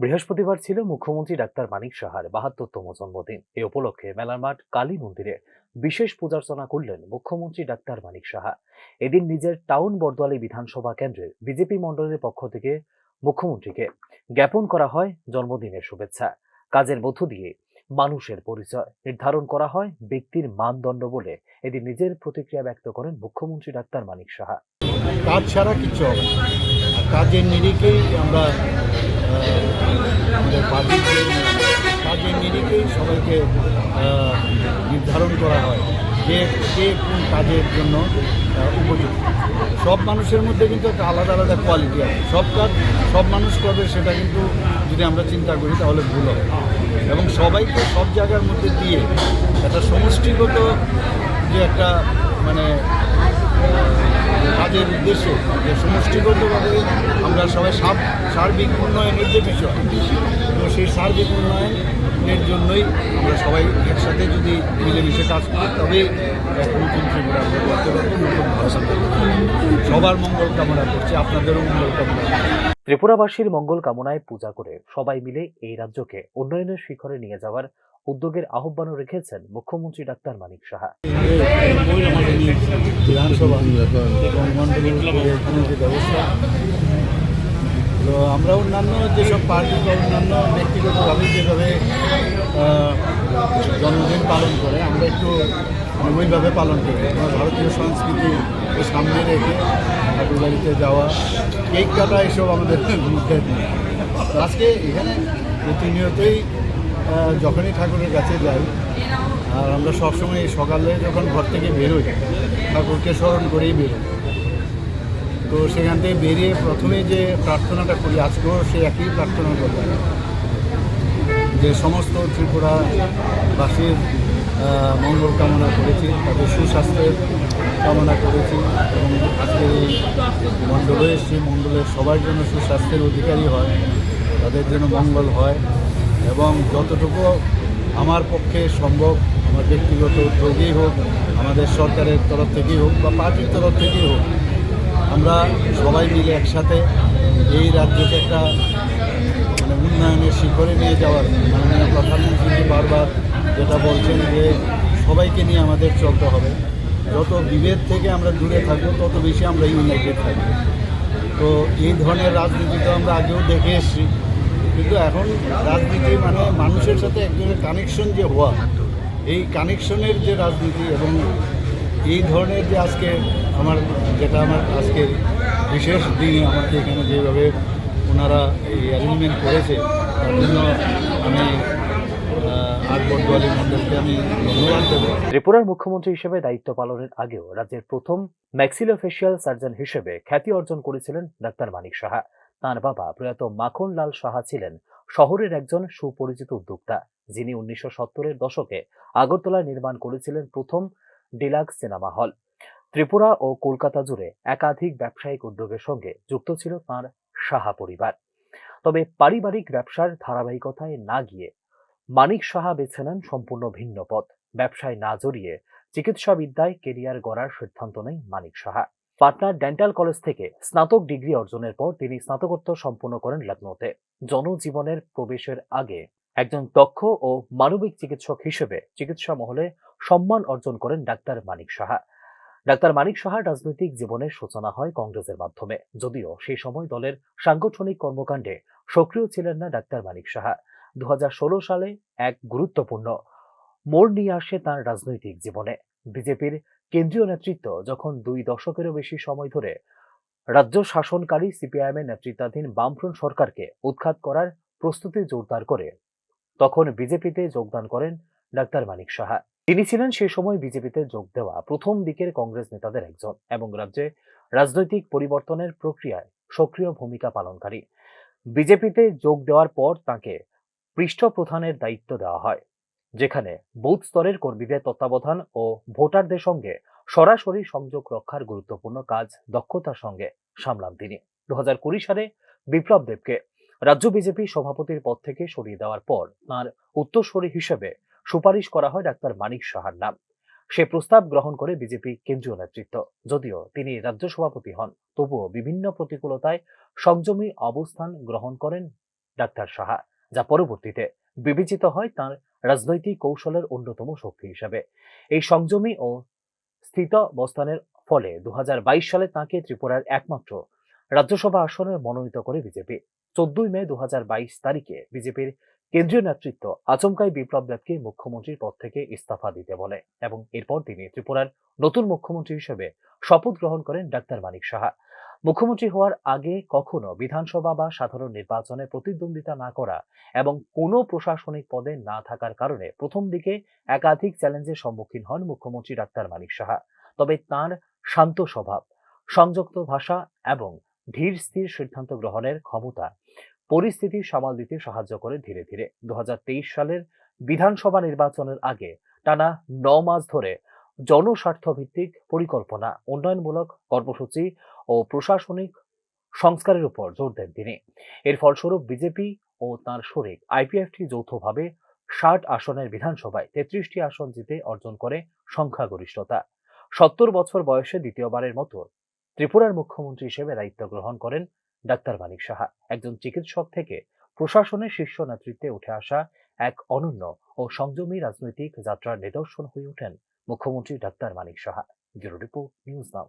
বৃহস্পতিবার ছিল মুখ্যমন্ত্রী ডাক্তার মানিক সাহার বাহাত্তরতম জন্মদিন। এ উপলক্ষে মেলার মাঠ কালী মন্দিরে বিশেষ পূজার্চনা করলেন মুখ্যমন্ত্রী ডাক্তার মানিক সাহা। এদিন নিজের টাউন বরদোয়ালি বিধানসভা কেন্দ্রের বিজেপি মণ্ডলের পক্ষ থেকে মুখ্যমন্ত্রীকে জ্ঞাপন করা হয় জন্মদিনের শুভেচ্ছা। কাজের মধ্য দিয়ে মানুষের পরিচয় নির্ধারণ করা হয় ব্যক্তির মানদণ্ড বলে এদিন নিজের প্রতিক্রিয়া ব্যক্ত করেন মুখ্যমন্ত্রী ডাক্তার মানিক সাহা। কাজ ছাড়া কিচ্ছু হবে কাজের নিরিখেই আমরা আমাদের পার্টির কাজের নিরিখেই সবাইকে নির্ধারণ করা হয় যে, কে কোন কাজের জন্য উপযুক্ত। সব মানুষের মধ্যে কিন্তু একটা আলাদা আলাদা কোয়ালিটি আছে। সব কাজ, সব মানুষ করবে সেটা কিন্তু যদি আমরা চিন্তা করি তাহলে ভুল হবে। এবং সবাইকে সব জায়গার মধ্যে দিয়ে একটা সমষ্টিগত যে একটা মানে কাজের উদ্দেশ্যে যে সমষ্টিগতভাবে আমরা সবাই সাব সার্বিক উন্নয়নের যে বিষয়, তো সেই সার্বিক উন্নয়নের জন্যই আমরা সবাই একসাথে যদি মিলেমিশে কাজ করি, তবেই এক নতুন ত্রিপুরা করতে পারব নতুন সবার মঙ্গল কামনা করছি, আপনাদেরও মঙ্গল কামনা। ত্রিপুরাবাসীর মঙ্গল কামনায় পূজা করে সবাই মিলে এই রাজ্যকে উন্নয়নের শিখরে নিয়ে যাওয়ার উদ্যোগের আহ্বানও রেখেছেন মুখ্যমন্ত্রী ডাক্তার মানিক সাহা। তো আমরা অন্যান্য যেসব পার্টি বা অন্যান্য ব্যক্তিগতভাবে যেভাবে জন্মদিন পালন করে, আমরা একটু ওইভাবে পালন করি। আমরা ভারতীয় সংস্কৃতি সামনে রেখে ঠাকুর বাড়িতে যাওয়া, কেক কাটা এসব আমাদের মধ্যে আজকে এখানে প্রতিনিয়তই যখনই ঠাকুরের কাছে যাই আর আমরা সবসময় সকালে যখন ঘর থেকে বেরোই ঠাকুরকে স্মরণ করেই বেরোই। তো সেখান থেকে বেরিয়ে প্রথমে যে প্রার্থনাটা করি আজকেও সে একই প্রার্থনা করব যে সমস্ত ত্রিপুরাবাসীর আহ, মঙ্গল কামনা করেছি তাদের সুস্বাস্থ্যের কামনা করেছি এবং আজকে এই মণ্ডলে এসেছি মণ্ডলের সবার জন্য সুস্বাস্থ্যের অধিকারী হয় তাদের জন্য মঙ্গল হয়। এবং যতটুকু আমার পক্ষে সম্ভব, আমার ব্যক্তিগত উদ্যোগেই হোক, আমাদের সরকারের তরফ থেকেই হোক বা পার্টির তরফ থেকেই হোক, আমরা সবাই মিলে একসাথে এই রাজ্যকে একটা মানে উন্নয়নের শিখরে নিয়ে যাওয়ার মাননীয় প্রধানমন্ত্রী বারবার যেটা বলছেন যে সবাইকে নিয়ে আমাদের চলতে হবে। যত বিভেদ থেকে আমরা দূরে থাকব, তত বেশি আমরা ইউনাইটেড থাকব। তো এই ধরনের রাজনীতি তো আমরা আগেও দেখে এসেছি। কিন্তু এখন রাজনীতি মানে মানুষের সাথে একজনের কানেকশন যে হওয়া, এই কানেকশনের যে রাজনীতি এবং এই ধরনের যে আজকে আমার, যেটা আমার আজকের বিশেষ দিনে, আমাকে এখানে যেভাবে ওনারা এই অ্যারেঞ্জমেন্ট করেছে, তার জন্য আমি ত্রিপুরার মুখ্যমন্ত্রী হিসেবে দায়িত্ব পালনের আগেও রাজ্যের প্রথম ম্যাক্সিলোফেশিয়াল সার্জন হিসেবে খ্যাতি অর্জন করেছিলেন ডাক্তার মানিক সাহা। তাঁর বাবা প্রয়াত মাখন লাল সাহা ছিলেন শহরের একজন সুপরিচিত উদ্যোক্তা, যিনি উনিশশো সত্তরের দশকে আগরতলায় নির্মাণ করেছিলেন প্রথম ডিলাক্স সিনেমা হল। ত্রিপুরা ও কলকাতা জুড়ে একাধিক ব্যবসায়িক উদ্যোগের সঙ্গে যুক্ত ছিল তাঁর সাহা পরিবার। তবে পারিবারিক ব্যবসার ধারাবাহিকতায় না গিয়ে মানিক সাহা বেছে নেন সম্পূর্ণ ভিন্ন পথ। ব্যবসায় না জড়িয়ে চিকিৎসাবিদ্যায় কেরিয়ার গড়ার সিদ্ধান্ত নেয় মানিক সাহা। পাটনার ডেন্টাল কলেজ থেকে স্নাতক ডিগ্রি অর্জনের পর তিনি স্নাতকোত্তর সম্পূর্ণ করেন লখনৌতে জনজীবনের প্রবেশের আগে একজন দক্ষ ও মানবিক চিকিৎসক হিসেবে চিকিৎসা মহলে সম্মান অর্জন করেন ডাক্তার মানিক সাহা। ডাক্তার মানিক সাহার রাজনৈতিক জীবনের সূচনা হয় কংগ্রেসের মাধ্যমে, যদিও সেই সময় দলের সাংগঠনিক কর্মকাণ্ডে সক্রিয় ছিলেন না ডাক্তার মানিক সাহা। দু হাজার ষোলো সালে এক গুরুত্বপূর্ণ মোড় নিয়ে আসে তার রাজনৈতিক জীবনে। বিজেপির কেন্দ্রীয় নেতৃত্ব যখন দুই দশকেরও বেশি সময় ধরে রাজ্য শাসনকারী সিপিআইএম এর নেতৃত্বাধীন বামফ্রন্ট সরকারকে উৎখাত করার প্রস্তুতি জোরদার করে, তখন বিজেপিতে যোগদান করেন ডাক্তার মানিক সাহা। তিনি ছিলেন সেই সময় বিজেপিতে যোগ দেওয়া প্রথম দিকের কংগ্রেস নেতাদের একজন এবং রাজ্যে রাজনৈতিক পরিবর্তনের প্রক্রিয়ায় সক্রিয় ভূমিকা পালনকারী। বিজেপিতে যোগ দেওয়ার পর তাকে পৃষ্ঠপ্রধানের দায়িত্ব দেওয়া হয়। যেখানে বুথ স্তরের কর্মীদের তত্ত্বাবধান ও ভোটারদের সঙ্গে সরাসরি সংযোগ রক্ষার গুরুত্বপূর্ণ কাজ দক্ষতার সঙ্গে সামলান তিনি। দু হাজার কুড়ি সালে বিপ্লব দেবকে রাজ্য বিজেপি সভাপতির পদ থেকে সরিয়ে দেওয়ার পর তাঁর উত্তরসূরি হিসেবে সুপারিশ করা হয় ডাক্তার মানিক সাহার নাম। সে প্রস্তাব গ্রহণ করে বিজেপি কেন্দ্রীয় নেতৃত্ব, যদিও তিনি রাজ্য সভাপতি হন। তবুও বিভিন্ন প্রতিকূলতায় সংযমী অবস্থান গ্রহণ করেন ডাক্তার সাহা, যা পরবর্তীতে বিবেচিত হয় তার রাজনৈতিক কৌশলের অন্যতম শক্তি হিসাবে। এই সংযমী ও স্থিতাবস্থানের ফলে দু হাজার বাইশ সালে তাঁকে ত্রিপুরার একমাত্র রাজ্যসভা আসনে মনোনীত করে বিজেপি। চোদ্দই মে দু হাজার বাইশ তারিখে বিজেপির কেন্দ্রীয় নেতৃত্ব আচমকাই বিপ্লব দেবকে মুখ্যমন্ত্রীর পদ থেকে ইস্তফা দিতে বলে এবং এরপর তিনি ত্রিপুরার নতুন মুখ্যমন্ত্রী হিসেবে শপথ গ্রহণ করেন ডাক্তার মানিক সাহা। মুখ্যমন্ত্রী হওয়ার আগে কখনো বিধানসভা বা সাধারণ নির্বাচনে প্রতিদ্বন্দ্বিতা না করা এবং কোনো প্রশাসনিক পদে না থাকার কারণে প্রথম দিকে একাধিক চ্যালেঞ্জের সম্মুখীন হন মুখ্যমন্ত্রী ডাক্তার মানিক সাহা। তবে তার শান্ত স্বভাব, সংযুক্ত ভাষা এবং ধীর স্থির সিদ্ধান্ত গ্রহণের ক্ষমতা পরিস্থিতি সামাল দিতে সাহায্য করে ধীরে ধীরে। দু হাজার তেইশ সালের বিধানসভা নির্বাচনের আগে টানা ন মাস ধরে জনস্বার্থ ভিত্তিক পরিকল্পনা, উন্নয়নমূলক কর্মসূচি ও প্রশাসনিক সংস্কারের উপর জোর দেন তিনি। এর ফলস্বরূপ বিজেপি ও তার শরিক আইপিএফটি যৌথভাবে ষাট আসনের বিধানসভায় তেত্রিশটি আসন জিতে অর্জন করে সংখ্যাগরিষ্ঠতা। সত্তর বছর বয়সে দ্বিতীয়বারের মতো ত্রিপুরার মুখ্যমন্ত্রী হিসেবে দায়িত্ব গ্রহণ করেন ডাক্তার মানিক সাহা। একজন চিকিৎসক থেকে প্রশাসনের শীর্ষ নেতৃত্বে উঠে আসা এক অনন্য ও সংযমী রাজনৈতিক যাত্রার নিদর্শন হয়ে ওঠেন মুখ্যমন্ত্রী doctor Manik Saha. Bureau report, news now.